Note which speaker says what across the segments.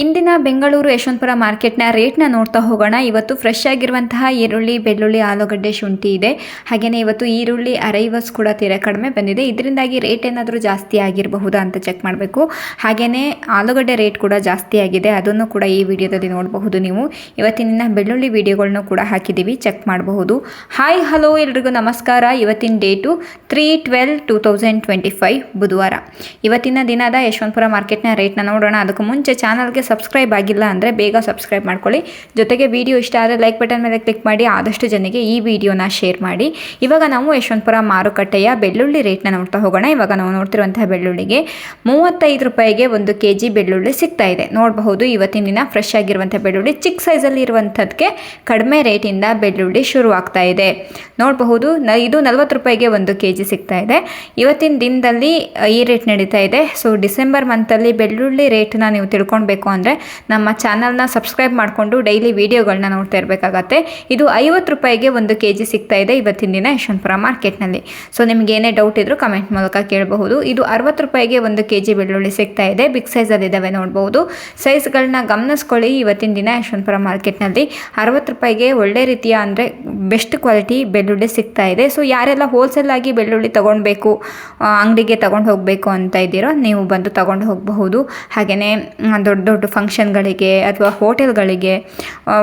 Speaker 1: ಇಂದಿನ ಬೆಂಗಳೂರು ಯಶವಂತಪುರ ಮಾರ್ಕೆಟ್ನ ರೇಟ್ನ ನೋಡ್ತಾ ಹೋಗೋಣ. ಇವತ್ತು ಫ್ರೆಶ್ ಆಗಿರುವಂತಹ ಈರುಳ್ಳಿ, ಬೆಳ್ಳುಳ್ಳಿ, ಆಲೂಗಡ್ಡೆ ಶುಂಠಿ ಇದೆ. ಹಾಗೆಯೇ ಇವತ್ತು ಈರುಳ್ಳಿ, ಅರೈವಸ್ ಕೂಡ ತೀರ ಕಡಿಮೆ ಬಂದಿದೆ. ಇದರಿಂದಾಗಿ ರೇಟ್ ಏನಾದರೂ ಜಾಸ್ತಿ ಆಗಿರಬಹುದಾ ಅಂತ ಚೆಕ್ ಮಾಡಬೇಕು. ಹಾಗೆಯೇ ಆಲೂಗಡ್ಡೆ ರೇಟ್ ಕೂಡ ಜಾಸ್ತಿ ಆಗಿದೆ. ಅದನ್ನು ಕೂಡ ಈ ವಿಡಿಯೋದಲ್ಲಿ ನೋಡಬಹುದು ನೀವು. ಇವತ್ತಿನ ಬೆಳ್ಳುಳ್ಳಿ ವಿಡಿಯೋಗಳನ್ನು ಕೂಡ ಹಾಕಿದ್ದೀವಿ ಚೆಕ್ ಮಾಡಬಹುದು. ಹಾಯ್ ಹಲೋ ಎಲ್ರಿಗೂ ನಮಸ್ಕಾರ. ಇವತ್ತಿನ ಡೇಟು ತ್ರೀ ಟ್ವೆಲ್ ಟೂ ಬುಧವಾರ. ಇವತ್ತಿನ ದಿನದ ಯಶವಂತಪುರ ಮಾರ್ಕೆಟ್ನ ರೇಟ್ನ ನೋಡೋಣ. ಅದಕ್ಕೂ ಮುಂಚೆ ಚಾನಲ್ಗೆ ಸಬ್ಸ್ಕ್ರೈಬ್ ಆಗಿಲ್ಲ ಅಂದರೆ ಬೇಗ ಸಬ್ಸ್ಕ್ರೈಬ್ ಮಾಡ್ಕೊಳ್ಳಿ. ಜೊತೆಗೆ ವಿಡಿಯೋ ಇಷ್ಟ ಆದರೆ ಲೈಕ್ ಬಟನ್ ಮೇಲೆ ಕ್ಲಿಕ್ ಮಾಡಿ, ಆದಷ್ಟು ಜನಕ್ಕೆ ಈ ವಿಡಿಯೋನ ಶೇರ್ ಮಾಡಿ. ಇವಾಗ ನಾವು ಯಶವಂತಪುರ ಮಾರುಕಟ್ಟೆಯ ಬೆಳ್ಳುಳ್ಳಿ ರೇಟ್ನ ನೋಡ್ತಾ ಹೋಗೋಣ. ಇವಾಗ ನಾವು ನೋಡ್ತಿರುವಂತಹ ಬೆಳ್ಳುಳ್ಳಿಗೆ ಮೂವತ್ತೈದು ರೂಪಾಯಿಗೆ ಒಂದು ಕೆ ಜಿ ಬೆಳ್ಳುಳ್ಳಿ ಸಿಗ್ತಾ ಇದೆ. ನೋಡಬಹುದು, ಇವತ್ತಿನ ದಿನ ಫ್ರೆಶ್ ಆಗಿರುವಂಥ ಬೆಳ್ಳುಳ್ಳಿ ಚಿಕ್ಕ ಸೈಜಲ್ಲಿ ಇರುವಂಥದ್ದಕ್ಕೆ ಕಡಿಮೆ ರೇಟಿಂದ ಬೆಳ್ಳುಳ್ಳಿ ಶುರು ಆಗ್ತಾ ಇದೆ. ನೋಡಬಹುದು, ನ ಇದು ನಲ್ವತ್ತು ರೂಪಾಯಿಗೆ ಒಂದು ಕೆ ಜಿ ಸಿಗ್ತಾ ಇದೆ. ಇವತ್ತಿನ ದಿನದಲ್ಲಿ ಈ ರೇಟ್ ನಡೀತಾ ಇದೆ. ಸೊ ಡಿಸೆಂಬರ್ ಮಂತಲ್ಲಿ ಬೆಳ್ಳುಳ್ಳಿ ರೇಟ್ನ ನೀವು ತಿಳ್ಕೊಳ್ಬೇಕು ಅಂದರೆ ನಮ್ಮ ಚಾನಲ್ನ ಸಬ್ಸ್ಕ್ರೈಬ್ ಮಾಡಿಕೊಂಡು ಡೈಲಿ ವೀಡಿಯೋಗಳನ್ನ ನೋಡ್ತಾ ಇರಬೇಕಾಗತ್ತೆ. ಇದು ಐವತ್ತು ರೂಪಾಯಿಗೆ ಒಂದು ಕೆ ಜಿ ಸಿಗ್ತಾ ಇದೆ ಇವತ್ತಿನ ದಿನ ಯಶವಂತಪುರ ಮಾರ್ಕೆಟ್ನಲ್ಲಿ. ಸೊ ನಿಮ್ಗೆ ಏನೇ ಡೌಟ್ ಇದ್ದರೂ ಕಮೆಂಟ್ ಮೂಲಕ ಕೇಳಬಹುದು. ಇದು ಅರವತ್ತು ರೂಪಾಯಿಗೆ ಒಂದು ಕೆ ಜಿ ಬೆಳ್ಳುಳ್ಳಿ ಸಿಗ್ತಾ ಇದೆ. ಬಿಗ್ ಸೈಜಲ್ಲಿ ಇದ್ದಾವೆ ನೋಡ್ಬೋದು ಸೈಜ್ಗಳನ್ನ ಗಮನಿಸ್ಕೊಳ್ಳಿ ಇವತ್ತಿನ ದಿನ ಯಶವಂತಪುರ ಮಾರ್ಕೆಟ್ನಲ್ಲಿ. ಅರವತ್ತು ರೂಪಾಯಿಗೆ ಒಳ್ಳೆ ರೀತಿಯ ಅಂದರೆ ಬೆಸ್ಟ್ ಕ್ವಾಲಿಟಿ ಬೆಳ್ಳುಳ್ಳಿ ಸಿಗ್ತಾ ಇದೆ. ಸೊ ಯಾರೆಲ್ಲ ಹೋಲ್ಸೇಲ್ ಆಗಿ ಬೆಳ್ಳುಳ್ಳಿ ತೊಗೊಳ್ಬೇಕು ಅಂಗಡಿಗೆ ತೊಗೊಂಡು ಹೋಗಬೇಕು ಅಂತ ಇದ್ದೀರೋ ನೀವು ಬಂದು ತೊಗೊಂಡು ಹೋಗಬಹುದು. ಹಾಗೆಯೇ ದೊಡ್ಡ ಫಂಕ್ಷನ್ಗಳಿಗೆ ಅಥವಾ ಹೋಟೆಲ್ಗಳಿಗೆ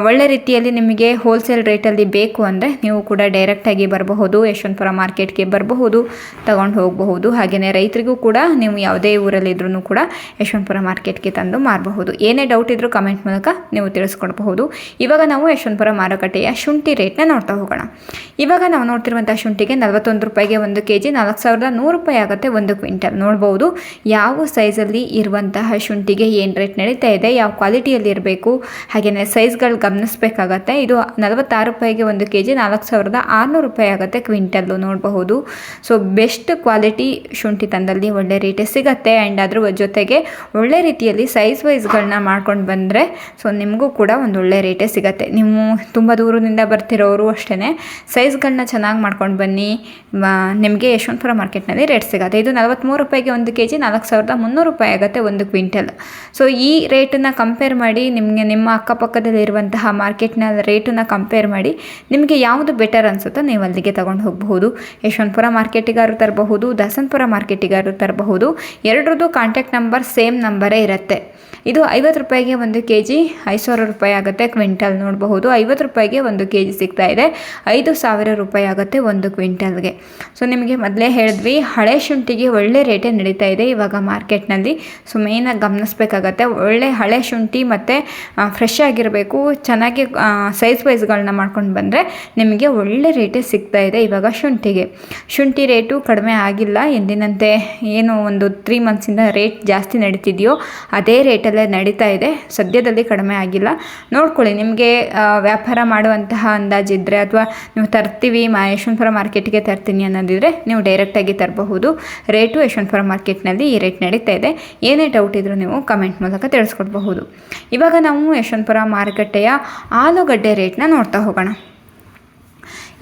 Speaker 1: ಒಳ್ಳೆ ರೀತಿಯಲ್ಲಿ ನಿಮಗೆ ಹೋಲ್ಸೇಲ್ ರೇಟಲ್ಲಿ ಬೇಕು ಅಂದರೆ ನೀವು ಕೂಡ ಡೈರೆಕ್ಟಾಗಿ ಬರಬಹುದು, ಯಶವಂತಪುರ ಮಾರ್ಕೆಟ್ಗೆ ಬರಬಹುದು, ತಗೊಂಡು ಹೋಗಬಹುದು. ಹಾಗೆಯೇ ರೈತರಿಗೂ ಕೂಡ ನೀವು ಯಾವುದೇ ಊರಲ್ಲಿದ್ರೂ ಕೂಡ ಯಶವಂತಪುರ ಮಾರ್ಕೆಟ್ಗೆ ತಂದು ಮಾರಬಹುದು. ಏನೇ ಡೌಟ್ ಇದ್ದರೂ ಕಮೆಂಟ್ ಮೂಲಕ ನೀವು ತಿಳಿಸ್ಕೊಡ್ಬಹುದು. ಇವಾಗ ನಾವು ಯಶವಂತಪುರ ಮಾರುಕಟ್ಟೆಯ ಶುಂಠಿ ರೇಟ್ನ ನೋಡ್ತಾ ಹೋಗೋಣ. ಇವಾಗ ನಾವು ನೋಡ್ತಿರುವಂಥ ಶುಂಠಿಗೆ ನಲವತ್ತೊಂದು ರೂಪಾಯಿಗೆ ಒಂದು ಕೆ ಜಿ ನಾಲ್ಕು ಸಾವಿರದ ನೂರು ರೂಪಾಯಿ ಆಗುತ್ತೆ ಒಂದು ಕ್ವಿಂಟಲ್. ನೋಡ್ಬೋದು ಯಾವ ಸೈಜಲ್ಲಿ ಇರುವಂತಹ ಶುಂಠಿಗೆ ಏನು ರೇಟ್ ನಡೀತಾ ಇದೆ, ಯಾವ ಕ್ವಾಲಿಟಿಯಲ್ಲಿ ಇರಬೇಕು ಹಾಗೆಯೇ ಸೈಜ್ಗಳು ಗಮನಿಸಬೇಕಾಗತ್ತೆ. ಇದು ನಲವತ್ತಾರು ರೂಪಾಯಿಗೆ ಒಂದು ಕೆ ಜಿ ನಾಲ್ಕು ಸಾವಿರದ ಆರುನೂರು ರೂಪಾಯಿ ಆಗುತ್ತೆ ಕ್ವಿಂಟಲ್ಲು ನೋಡಬಹುದು. ಸೊ, ಬೆಸ್ಟ್ ಕ್ವಾಲಿಟಿ ಶುಂಠಿ ತಂದಲ್ಲಿ ಒಳ್ಳೆ ರೇಟೇ ಸಿಗುತ್ತೆ. ಆ್ಯಂಡ್ ಅದ್ರ ಜೊತೆಗೆ ಒಳ್ಳೆ ರೀತಿಯಲ್ಲಿ ಸೈಜ್ ವೈಸ್ಗಳನ್ನ ಮಾಡ್ಕೊಂಡು ಬಂದರೆ, ಸೊ, ನಿಮಗೂ ಕೂಡ ಒಂದು ಒಳ್ಳೆ ರೇಟೇ ಸಿಗುತ್ತೆ. ನೀವು ತುಂಬ ದೂರದಿಂದ ಬರ್ತಿರೋರು ಅಷ್ಟೇ ಸೈಜ್ಗಳನ್ನ ಚೆನ್ನಾಗಿ ಮಾಡ್ಕೊಂಡು ಬನ್ನಿ. ನಿಮಗೆ ಯಶವಂತಪುರ ಮಾರ್ಕೆಟ್ನಲ್ಲಿ ರೇಟ್ ಸಿಗುತ್ತೆ. ಇದು ನಲವತ್ತ್ಮೂರು ರೂಪಾಯಿಗೆ ಒಂದು ಕೆ ಜಿ ನಾಲ್ಕು ಸಾವಿರದ ಮುನ್ನೂರು ರೂಪಾಯಿ ಆಗುತ್ತೆ ಒಂದು ಕ್ವಿಂಟಲ್. ಸೊ, ಈ ರೇಟನ್ನು ಕಂಪೇರ್ ಮಾಡಿ ನಿಮಗೆ ನಿಮ್ಮ ಅಕ್ಕಪಕ್ಕದಲ್ಲಿರುವಂತಹ ಮಾರ್ಕೆಟ್ನ ರೇಟನ್ನು ಕಂಪೇರ್ ಮಾಡಿ ನಿಮಗೆ ಯಾವುದು ಬೆಟರ್ ಅನಿಸುತ್ತೋ ನೀವು ಅಲ್ಲಿಗೆ ತಗೊಂಡು ಹೋಗಬಹುದು. ಯಶವಂತಪುರ ಮಾರ್ಕೆಟಿಗಾರು ತರಬಹುದು, ದಾಸನಪುರ ಮಾರ್ಕೆಟಿಗಾರು ತರಬಹುದು. ಎರಡರದ್ದು ಕಾಂಟ್ಯಾಕ್ಟ್ ನಂಬರ್ ಸೇಮ್ ನಂಬರೇ ಇರುತ್ತೆ. ಇದು ಐವತ್ತು ರೂಪಾಯಿಗೆ ಒಂದು ಕೆ ಜಿ ಐದು ಸಾವಿರ ರೂಪಾಯಿ ಆಗುತ್ತೆ ಕ್ವಿಂಟಲ್ ನೋಡಬಹುದು. ಐವತ್ತು ರೂಪಾಯಿಗೆ ಒಂದು ಕೆ ಜಿ ಸಿಗ್ತಾ ಇದೆ ಐದು ಸಾವಿರ ರೂಪಾಯಿ ಆಗುತ್ತೆ ಒಂದು ಕ್ವಿಂಟಲ್ಗೆ. ಸೊ ನಿಮಗೆ ಮೊದಲೇ ಹೇಳಿದ್ವಿ, ಹಳೆ ಶುಂಠಿಗೆ ಒಳ್ಳೆ ರೇಟೇ ನಡೀತಾ ಇದೆ ಇವಾಗ ಮಾರ್ಕೆಟ್ನಲ್ಲಿ ಸೊ ಮೇಯ್ನಾಗಿ ಗಮನಿಸಬೇಕಾಗತ್ತೆ, ಒಳ್ಳೆ ಹಳೆ ಶುಂಠಿ ಮತ್ತು ಫ್ರೆಶ್ ಆಗಿರಬೇಕು. ಚೆನ್ನಾಗಿ ಸೈಜ್ ವೈಸ್ಗಳನ್ನ ಮಾಡ್ಕೊಂಡು ಬಂದರೆ ನಿಮಗೆ ಒಳ್ಳೆ ರೇಟೇ ಸಿಗ್ತಾ ಇದೆ ಇವಾಗ ಶುಂಠಿಗೆ. ಶುಂಠಿ ರೇಟು ಕಡಿಮೆ ಆಗಿಲ್ಲ. ಎಂದಿನಂತೆ ಏನು ಒಂದು ತ್ರೀ ಮಂತ್ಸಿಂದ ರೇಟ್ ಜಾಸ್ತಿ ನಡೀತಿದೆಯೋ ಅದೇ ರೇಟಲ್ಲೇ ನಡೀತಾ ಇದೆ. ಸದ್ಯದಲ್ಲಿ ಕಡಿಮೆ ಆಗಿಲ್ಲ. ನೋಡ್ಕೊಳ್ಳಿ, ನಿಮಗೆ ವ್ಯಾಪಾರ ಮಾಡುವಂತಹ ಅಂದಾಜಿದ್ದರೆ ಅಥವಾ ನೀವು ತರ್ತೀವಿ, ಮಾ, ಯಶವಂತಪುರ ಮಾರ್ಕೆಟ್ಗೆ ತರ್ತೀನಿ ಅನ್ನೋದಿದ್ರೆ ನೀವು ಡೈರೆಕ್ಟಾಗಿ ತರಬಹುದು. ರೇಟು ಯಶವಂತಪುರ ಮಾರ್ಕೆಟ್ನಲ್ಲಿ ಈ ರೇಟ್ ನಡೀತಾ ಇದೆ. ಏನೇ ಡೌಟ್ ಇದ್ದರೂ ನೀವು ಕಮೆಂಟ್ ಮೂಲಕ ತಿಳಿಸ್ಕೊಡ್ಬಹುದು ಇವಾಗ ನಾವು ಯಶವಂತಪುರ ಮಾರುಕಟ್ಟೆಯ ಆಲೂಗಡ್ಡೆ ರೇಟ್ನ ನೋಡ್ತಾ ಹೋಗೋಣ.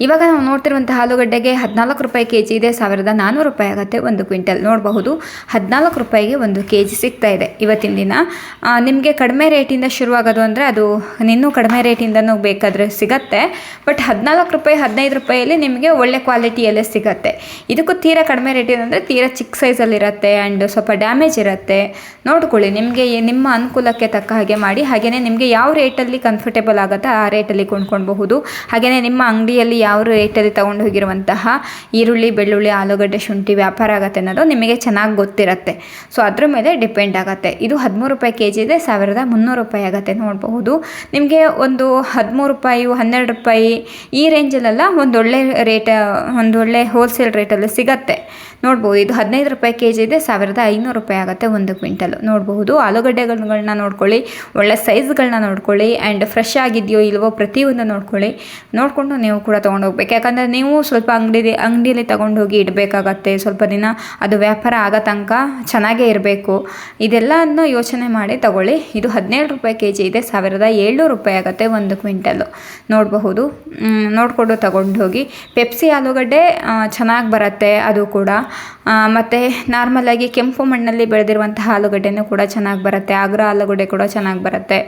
Speaker 1: ಇವಾಗ ನಾವು ನೋಡ್ತಿರುವಂಥ ಆಲೂಗಡ್ಡೆಗೆ ಹದಿನಾಲ್ಕು ರೂಪಾಯಿ ಕೆ ಜಿ ಇದೆ, ಸಾವಿರದ ನಾನ್ನೂರು ರೂಪಾಯಿ ಆಗುತ್ತೆ ಒಂದು ಕ್ವಿಂಟಲ್. ನೋಡಬಹುದು, ಹದಿನಾಲ್ಕು ರೂಪಾಯಿಗೆ ಒಂದು ಕೆ ಜಿ ಸಿಗ್ತಾ ಇದೆ ಇವತ್ತಿನ ದಿನ. ನಿಮಗೆ ಕಡಿಮೆ ರೇಟಿಂದ ಶುರುವಾಗೋದು ಅಂದರೆ ಅದು ಇನ್ನೂ ಕಡಿಮೆ ರೇಟಿಂದನೂ ಬೇಕಾದರೆ ಸಿಗತ್ತೆ. ಬಟ್ ಹದಿನಾಲ್ಕು ರೂಪಾಯಿ, ಹದಿನೈದು ರೂಪಾಯಲ್ಲಿ ನಿಮಗೆ ಒಳ್ಳೆ ಕ್ವಾಲಿಟಿಯಲ್ಲೇ ಸಿಗತ್ತೆ. ಇದಕ್ಕೂ ತೀರಾ ಕಡಿಮೆ ರೇಟಿಂದ ಅಂದರೆ ತೀರಾ ಚಿಕ್ಕ ಸೈಜಲ್ಲಿರುತ್ತೆ ಆ್ಯಂಡ್ ಸ್ವಲ್ಪ ಡ್ಯಾಮೇಜ್ ಇರುತ್ತೆ. ನೋಡ್ಕೊಳ್ಳಿ, ನಿಮಗೆ ನಿಮ್ಮ ಅನುಕೂಲಕ್ಕೆ ತಕ್ಕ ಹಾಗೆ ಮಾಡಿ. ಹಾಗೆಯೇ ನಿಮಗೆ ಯಾವ ರೇಟಲ್ಲಿ ಕಂಫರ್ಟೇಬಲ್ ಆಗುತ್ತೆ ಆ ರೇಟಲ್ಲಿ ಕೊಂಡ್ಕೊಳ್ಬಹುದು. ಹಾಗೆಯೇ ನಿಮ್ಮ ಅಂಗಡಿಯಲ್ಲಿ ಯಾವ ರೇಟಲ್ಲಿ ತೊಗೊಂಡು ಹೋಗಿರುವಂತಹ ಈರುಳ್ಳಿ, ಬೆಳ್ಳುಳ್ಳಿ, ಆಲೂಗಡ್ಡೆ, ಶುಂಠಿ ವ್ಯಾಪಾರ ಆಗುತ್ತೆ ಅನ್ನೋದು ನಿಮಗೆ ಚೆನ್ನಾಗಿ ಗೊತ್ತಿರುತ್ತೆ. ಸೊ ಅದ್ರ ಮೇಲೆ ಡಿಪೆಂಡ್ ಆಗುತ್ತೆ. ಇದು ಹದಿಮೂರು ರೂಪಾಯಿ ಕೆ ಜಿ ಇದೆ, ಸಾವಿರದ ಮುನ್ನೂರು ರೂಪಾಯಿ ಆಗುತ್ತೆ ನೋಡಬಹುದು. ನಿಮಗೆ ಒಂದು ಹದಿಮೂರು ರೂಪಾಯಿ, ಹನ್ನೆರಡು ರೂಪಾಯಿ ಈ ರೇಂಜಲ್ಲೆಲ್ಲ ಒಂದೊಳ್ಳೆ ರೇಟ್ ಒಂದೊಳ್ಳೆ ಹೋಲ್ಸೇಲ್ ರೇಟಲ್ಲಿ ಸಿಗತ್ತೆ. ನೋಡ್ಬೋದು ಇದು ಹದಿನೈದು ರೂಪಾಯಿ ಕೆ ಜಿ ಇದೆ, ಸಾವಿರದ ಐನೂರು ರೂಪಾಯಿ ಆಗುತ್ತೆ ಒಂದು ಕ್ವಿಂಟಲ್. ನೋಡಬಹುದು, ಆಲೂಗಡ್ಡೆಗಳನ್ನ ನೋಡ್ಕೊಳ್ಳಿ, ಒಳ್ಳೆ ಸೈಜ್ಗಳನ್ನ ನೋಡ್ಕೊಳ್ಳಿ ಆ್ಯಂಡ್ ಫ್ರೆಶ್ ಆಗಿದೆಯೋ ಇಲ್ವೋ ಪ್ರತಿಯೊಂದು ನೋಡ್ಕೊಳ್ಳಿ. ನೋಡಿಕೊಂಡು ನೀವು ಕೂಡ ತೊಗೊಂಡು ಹೋಗ್ಬೇಕು ಯಾಕಂದರೆ ನೀವು ಸ್ವಲ್ಪ ಅಂಗಡಿ ಅಂಗಡಿಯಲ್ಲಿ ತೊಗೊಂಡೋಗಿ ಇಡಬೇಕಾಗತ್ತೆ. ಸ್ವಲ್ಪ ದಿನ ಅದು ವ್ಯಾಪಾರ ಆಗೋ ತನಕ ಚೆನ್ನಾಗೇ ಇರಬೇಕು. ಇದೆಲ್ಲವನ್ನು ಯೋಚನೆ ಮಾಡಿ ತಗೊಳ್ಳಿ. ಇದು ಹದಿನೇಳು ರೂಪಾಯಿ ಕೆ ಜಿ ಇದೆ, ಸಾವಿರದ ಏಳ್ನೂರು ರೂಪಾಯಿ ಆಗುತ್ತೆ ಒಂದು ಕ್ವಿಂಟಲ್ಲು. ನೋಡಬಹುದು. ನೋಡಿಕೊಂಡು ತಗೊಂಡು ಹೋಗಿ ಪೆಪ್ಸಿ ಆಲೂಗಡ್ಡೆ ಚೆನ್ನಾಗಿ ಬರುತ್ತೆ ಅದು ಕೂಡ. ಮತ್ತು ನಾರ್ಮಲಾಗಿ ಕೆಂಪು ಮಣ್ಣಲ್ಲಿ ಬೆಳೆದಿರುವಂತಹ ಆಲೂಗಡ್ಡೆನೂ ಕೂಡ ಚೆನ್ನಾಗಿ ಬರುತ್ತೆ. ಆಗ್ರ ಆಲೂಗಡ್ಡೆ ಕೂಡ ಚೆನ್ನಾಗಿ ಬರುತ್ತೆ.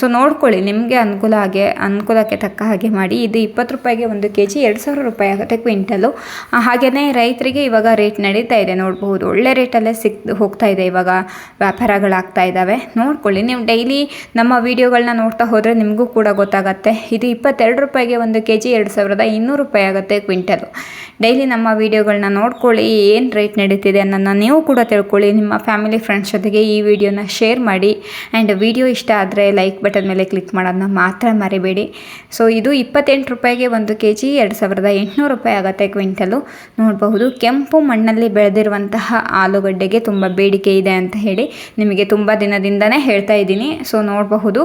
Speaker 1: ಸೊ, ನೋಡ್ಕೊಳ್ಳಿ. ನಿಮಗೆ ಅನುಕೂಲ ಹಾಗೆ, ಅನುಕೂಲಕ್ಕೆ ತಕ್ಕ ಹಾಗೆ ಮಾಡಿ. ಇದು ಇಪ್ಪತ್ತು ರೂಪಾಯಿಗೆ ಒಂದು ಕೆ ಜಿ ಎರಡು ಸಾವಿರ ರೂಪಾಯಿ ಆಗುತ್ತೆ ಕ್ವಿಂಟಲು. ಹಾಗೆಯೇ ರೈತರಿಗೆ ಇವಾಗ ರೇಟ್ ನಡೀತಾ ಇದೆ ನೋಡಬಹುದು ಒಳ್ಳೆ ರೇಟಲ್ಲೇ ಸಿಕ್ ಹೋಗ್ತಾ ಇದೆ ಇವಾಗ ವ್ಯಾಪಾರಗಳಾಗ್ತಾ ಇದ್ದಾವೆ. ನೋಡ್ಕೊಳ್ಳಿ, ನೀವು ಡೈಲಿ ನಮ್ಮ ವೀಡಿಯೋಗಳನ್ನ ನೋಡ್ತಾ ಹೋದರೆ ನಿಮಗೂ ಕೂಡ ಗೊತ್ತಾಗುತ್ತೆ. ಇದು ಇಪ್ಪತ್ತೆರಡು ರೂಪಾಯಿಗೆ ಒಂದು ಕೆ ಜಿ ಎರಡು ಸಾವಿರದ ಇನ್ನೂರು ರೂಪಾಯಿ ಆಗುತ್ತೆ ಕ್ವಿಂಟಲು. ಡೈಲಿ ನಮ್ಮ ವೀಡಿಯೋಗಳನ್ನ ನೋಡ್ಕೊಳ್ಳಿ, ಏನು ರೇಟ್ ನಡೀತಿದೆ ಅನ್ನೋದನ್ನ ನೀವು ಕೂಡ ತಿಳ್ಕೊಳ್ಳಿ. ನಿಮ್ಮ ಫ್ಯಾಮಿಲಿ ಫ್ರೆಂಡ್ಸ್ ಜೊತೆಗೆ ಈ ವಿಡಿಯೋನ ಶೇರ್ ಮಾಡಿ. ಆ್ಯಂಡ್ ವಿಡಿಯೋ ಇಷ್ಟ ಆದರೆ ಲೈಕ್ ಬಟನ್ ಮೇಲೆ ಕ್ಲಿಕ್ ಮಾಡೋದನ್ನ ಮಾತ್ರ ಮರಿಬೇಡಿ. ಸೊ, ಇದು ಇಪ್ಪತ್ತೆಂಟು ರೂಪಾಯಿಗೆ ಒಂದು ಕೆ ಜಿ ಎರಡು ಸಾವಿರದ ಎಂಟುನೂರು ರೂಪಾಯಿ ಆಗುತ್ತೆ ಕ್ವಿಂಟಲು. ನೋಡಬಹುದು, ಕೆಂಪು ಮಣ್ಣಲ್ಲಿ ಬೆಳೆದಿರುವಂತಹ ಆಲೂಗಡ್ಡೆಗೆ ತುಂಬ ಬೇಡಿಕೆ ಇದೆ ಅಂತ ಹೇಳಿ ನಿಮಗೆ ತುಂಬ ದಿನದಿಂದನೇ ಹೇಳ್ತಾ ಇದ್ದೀನಿ. ಸೊ, ನೋಡಬಹುದು,